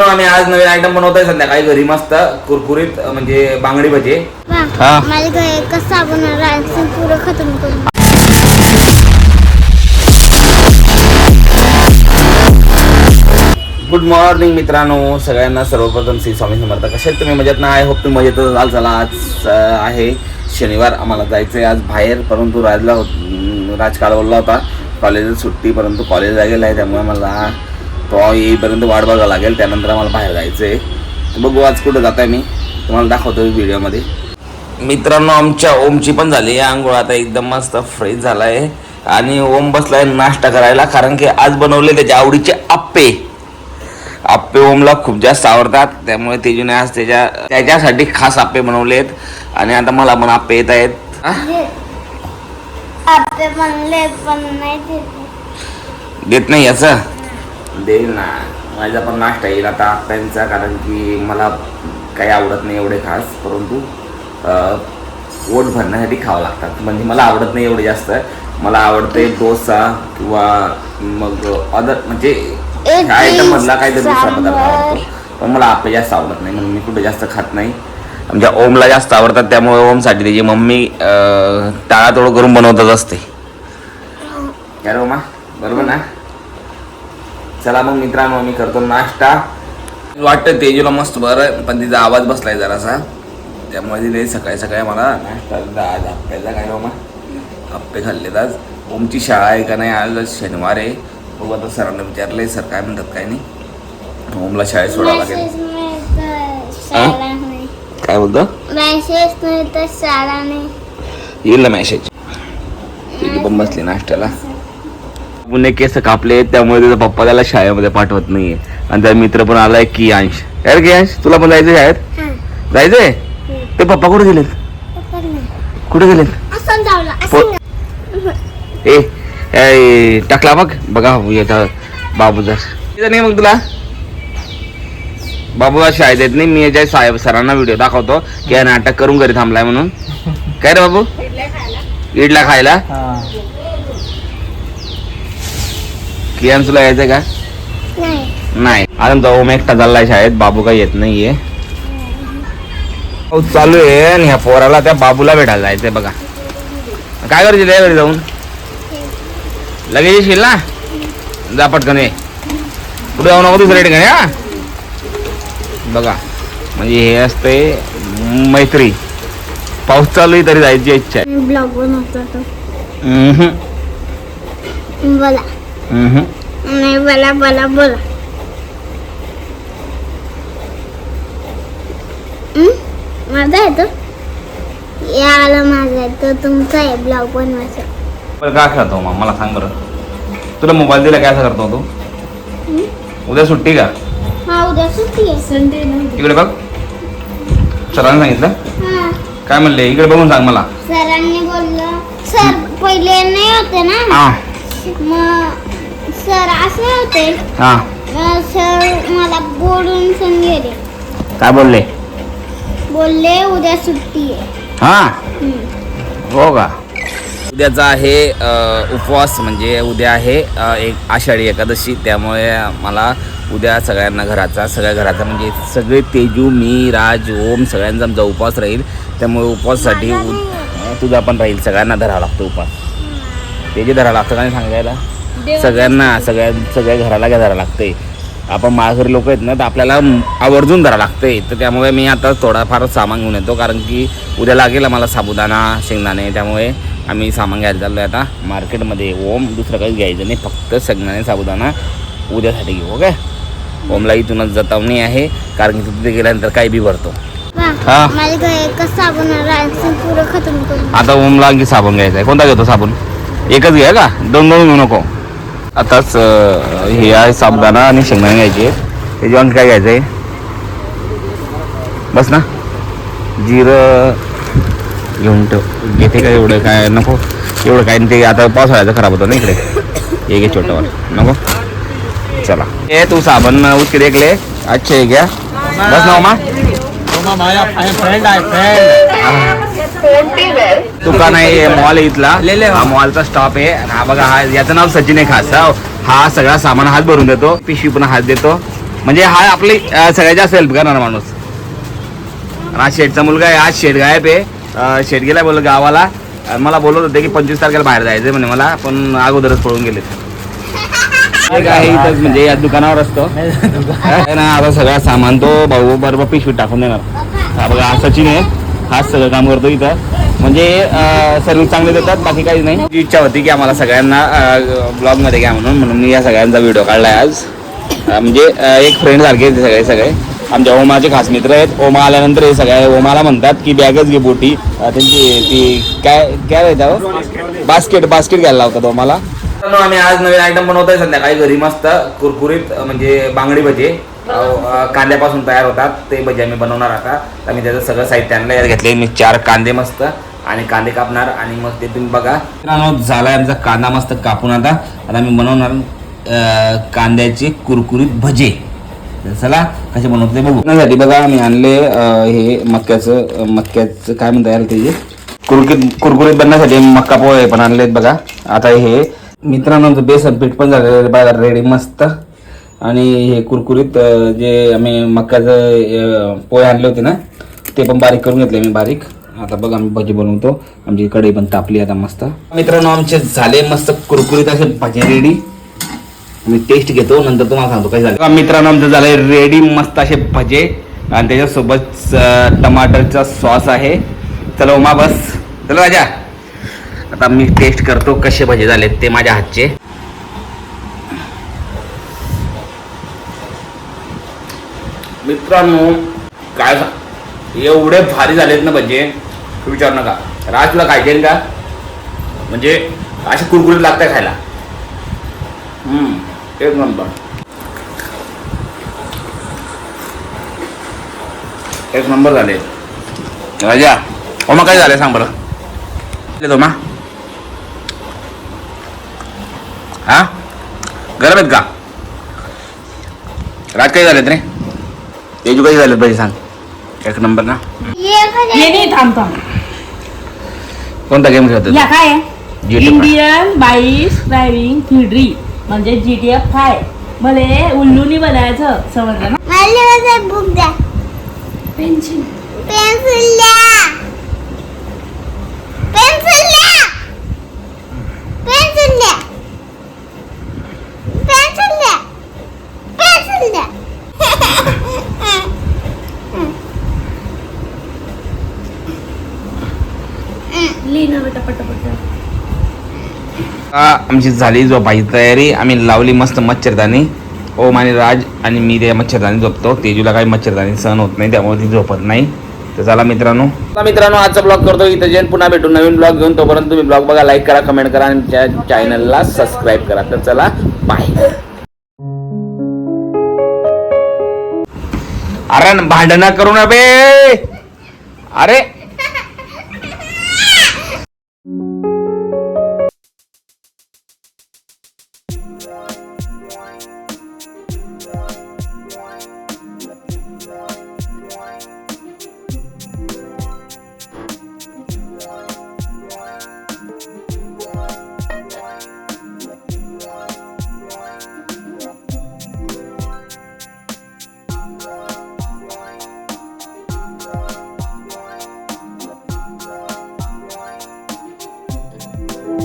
मित्रांनो आम्ही आज नवीन आयटम बनवतोय. संध्याकाळी घरी मस्त कुरकुरीत म्हणजे बांगडी भजे हा. कसं पुरं खतम करून गुड मॉर्निंग मित्रांनो. सगळ्यांना सर्वप्रथम श्री स्वामी समर्थ. कसे आहेत तुम्ही? मजेत ना? आय होप तुम्ही मजेतच असाल. चला आज अं, आहे शनिवार. आम्हाला जायचं आहे आज बाहेर. परंतु राजला होत- राज काढवला होता कॉलेजात सुट्टी परंतु कॉलेजला गेला आहे त्यामुळे मला तो येईपर्यंत वाट बघावं लागेल त्यानंतर आम्हाला बाहेर जायचं आहे बघू आज कुठं जात आहे मी. तुम्हाला दाखवतो व्हिडिओमध्ये. मित्रांनो आमच्या ओमची पण झाली आहे आंघोळ. आता एकदम मस्त फ्रेश झाला आहे आणि ओम बसलाय नाश्ता करायला कारण की आज बनवले त्याच्या आवडीचे आप्पे. आप्पे ओमला खूप जास्त आवडतात. त्यामुळे तेजूने आज त्याच्या त्याच्यासाठी खास आप्पे बनवले आहेत. आणि आता मला पण आप्पे येत आहेत. देत. नाही याचं देईल ना. माझा पण नाश्ता येईल आता आप्यांचा कारण की मला काही आवडत नाही एवढे खास परंतु पोट भरण्यासाठी खावं लागतात. म्हणजे मला आवडत नाही एवढे जास्त. मला आवडते डोसा किंवा मग अदर म्हणजे आयटम मधला काहीतरी दुसरा पदार्थ. आवडतो. पण मला आप्पे जास्त आवडत नाही म्हणून मी कुठे जास्त खात नाही. आमच्या ओमला जास्त आवडतात त्यामुळे ओमसाठी त्याची मम्मी अं, टाळातोड करून बनवतच असते. काय रे ओमा? बरोबर ना? चला मग मित्रांनो मी करतो नाश्ता. वाटतं तेजूला मस्त बरं पण तिचा आवाज बसलाय जरासा. त्यामुळे तिथे सकाळी सकाळी मला नाश्ता आज आप्प्याचा काय ओमा आप्पे खाल्लेत आज. ओमची शाळा आहे का नाही आज? शनिवार आहे. बघू आता सरांना विचारलंय सर काय म्हणतात काय नाही. ओमला शाळेत सोडावं लागेल. काय बोलतो? मेसेज नाही तर शाळा नाही येईल ना मॅसेज बसली नाश्त्याला. पुणे केस कापले त्यामुळे त्याचा पप्पा त्याला शाळेमध्ये पाठवत नाहीये. आणि त्याचा मित्र पण आलाय की अंश. अरे की अंश? तुला पण जायचं शाळेत? हां. जायचंय? ते पप्पा कुठे गेलेत. कुठे गेलेत? ए टाकला बघ बघा याचा बाबूचा इथं नाही मग तुला? बाबूला शाळेत येत नाही. मी याच्या साहेब सरांना व्हिडिओ दाखवतो की नाटक करून घरी थांबलाय म्हणून. काय रे बाबू? इडला खायला. कियान तुला यायचंय का? नाही. नाही. अजून तो ओम एकटा चाललाय शाळेत. बाबू काही येत नाहीये. चालू आहे आणि ह्या पोराला त्या बाबूला भेटायला जायचंय बघा. काय करायचं त्या घरी जाऊन? लगेच येशील ना? जा पटकन ये. पुढे जाऊ नको दुसऱ्या ठिकाणी हा? बघा. म्हणजे हे असते मैत्री. पाऊस चालू आहे तरी जायची इच्छा आहे. बोला. नाही बोला बोला बोला. हं? माझा आहे तो. याला माझा आहे तो. तुमचा आहे ब्लॉग बनवायचा. बरं काय खेळतो मग? मला सांग बरं. तुला मोबाईल दिला काय असं करतो तू? उद्या सुट्टी का? हा उद्या सुट्टी आहे. संडे इकडे बघ. सरांनी सांगितलं? हा. काय म्हणले? इकडे बघून सांग मला. सरांनी बोललं. सर पहिले नाही होते ना? हा. मग सर असे होते. हा. सर मला बोलून सण गेले काय बोलले? बोलले उद्या सुट्टी आहे. हा? हं. हो का? उद्याचा आहे अ, उपवास म्हणजे उद्या आहे अ, एक आषाढी एकादशी. त्यामुळे मला उद्या सगळ्यांना घराचा सगळ्या घराचा म्हणजे सगळे तेजू मी राज ओम सगळ्यांचा आमचा उपवास राहील. त्यामुळे उपवासासाठी उ- तुझा पण राहील. सगळ्यांना धरावा लागतो उपवास. तेजे धरावं लागतं का नाही सांगायला? सगळ्यांना सगळ्या सगळ्या घराला काय धरावं लागते. आपण माळघरी लोक आहेत ना तर आपल्याला आवर्जून धरावं लागते. तर त्यामुळे मी आता थोडाफार सामान घेऊन येतो कारण की उद्या लागेल आम्हाला साबुदाणा शेंगदाणे. त्यामुळे आम्ही सामान घ्यायला चाललो आहे आता मार्केटमध्ये. ओम दुसरं काही घ्यायचं नाही. फक्त शेंगदाणे साबुदाणा उद्यासाठी घेऊ ओके? ओमला इथूनच जतावणी आहे कारण की तिथे गेल्यानंतर काही बी भरतो. हा. आता ओमला आणखी साबण घ्यायचा आहे. कोणता घेतो साबण? एकच घ्या का? दोन दोन घेऊ नको. आताच हे आहे साबदाना आणि शेंगदाणे घ्यायचे. त्याच्या काय घ्यायचं आहे बस ना. जिरं घेऊन ठेव. घेते का एवढं काय? नको. एवढं काय ते आता पावसाळ्याचं खराब होतं ना इकडे. हे घे छोटंवर नको. चला. हे तू साबण उसके देख अच्छा अच्छे घ्या. बस ना ओमा फ्रेंड आहे फ्रेंड दुकान आहे हे मॉल आहे इथला. हा मॉलचा स्टॉप आहे. हा बघा हा याचं नाव सचिन आहे खास. हा हा सगळा सामान हात भरून देतो. पिशवी पण हात देतो. म्हणजे हा आपली अं, सगळ्यात जास्त हेल्प करणारा माणूस. हा शेठचा मुलगा आहे. आज शेठ गायब आहे. शेठ गेला बोल गावाला. मला बोलत होते की पंचवीस तारखेला बाहेर जायचं म्हणे मला पण अगोदरच पळून गेले एक आहे इथंच म्हणजे या दुकानावर असतो. ना आता सगळा सामान तो भाऊ बरोबर पिशवीत टाकून देणार. हा बघा हा सचिन आहे. हाच सगळं काम करतो इथं. म्हणजे सर्व्हिस चांगले देतात बाकी काही नाही. जी इच्छा होती की आम्हाला सगळ्यांना ब्लॉगमध्ये घ्या म्हणून म्हणून मी या सगळ्यांचा व्हिडिओ काढलाय आज. म्हणजे एक फ्रेंड सारखे सगळे सगळे. आमच्या ओमाचे खास मित्र आहेत. ओमा आल्यानंतर हे सगळे ओमाला म्हणतात की बॅगच घे बोटी. त्यांची ती काय काय राहता बास्केट बास्केट घ्यायला लावतात ओमाला. आम्ही आज नवीन आयटम बनवतोय. संध्याकाळी घरी मस्त कुरकुरीत म्हणजे बांगडी भजे कांद्यापासून तयार होतात. ते भजे आम्ही बनवणार आता. तर मी त्याचं सगळं साहित्य आणलं यात घेतले मी चार कांदे मस्त आणि कांदे कापणार आणि मग ते तुम्ही बघा. मित्रांनो झालाय आमचा कांदा मस्त कापून आता. आता मी बनवणार कांद्याचे कुरकुरीत भजे. चला कसे बनवतो ते बघू. त्यासाठी बघा मी आणले हे मक्याचं मक्क्याचं मक्याचं काय म्हणता यार त्याचे? कुरकुरीत कुरकुरीत बनण्यासाठी मक्का पोहे पण आणलेत बघा. आता हे मित्रांनो आमचं बेसन पीठ पण झालेलं बघा रेडी मस्त. आणि हे कुरकुरीत जे आम्ही मक्याचं पोहे आणले होते ना ते पण बारीक करून घेतले मी बारीक. आता बघ आम्ही भजी बनवतो. आमची कढई पण तापली आता मस्त. मित्रांनो आमचे झाले मस्त कुरकुरीत असे भजी रेडी मी टेस्ट घेतो नंतर तुम्हाला सांगतो काय झालं. मित्रांनो आमचं झाले रेडी मस्त असे भजे. आणि त्याच्यासोबत टमाटरचा सॉस आहे. चला उमा बस. चला राजा. आता मी टेस्ट करतो कसे भजे झाले ते माझ्या हातचे. मित्रांनो काय एवढे भारी झालेत ना म्हणजे तू विचार नका. राज तुला खायचे का? म्हणजे असे कुरकुरीत लागतंय खायला. हम्म, एक नंबर. एक नंबर झाले. राजा ओमा काय झालंय सांग बरं? ओमा? हा? गरम आहेत का? राज काय झालेत रे? तेजू काही झालेत पाहिजे सांग. एक नंबर ना. ये ये नाही थांब थांब कोणता गेम खेळतो या काय? आहे? GTF Indian bike driving three म्हणजे जी टी एफ फाय मला उल्लूनी बनायचं समजलं ना? मला माझा बुक द्या. पेन्सिल पेन्सिल द्या पेन्सिल द्या पेन्सिल द्या पेन्सिल द्या पेन्सिल द्या लिहिणं बेटा पटापट आ, आमची झाली झोपायची तयारी. आम्ही लावली मस्त मच्छरदाणी. ओम आणि राज आणि मी त्या मच्छरदाणी झोपतो. तेजूला काही मच्छरदाणी सहन होत नाही त्यामुळे ती झोपत नाही. तर चला मित्रांनो. मित्रांनो आजचा ब्लॉग करतो इथं जैन. पुन्हा भेटू नवीन ब्लॉग घेऊन. तोपर्यंत तुम्ही ब्लॉग बघा लाईक करा कमेंट करा आणि त्या चॅनलला सबस्क्राईब करा. तर चला बाय अरे भांडणं करू ना बे. अरे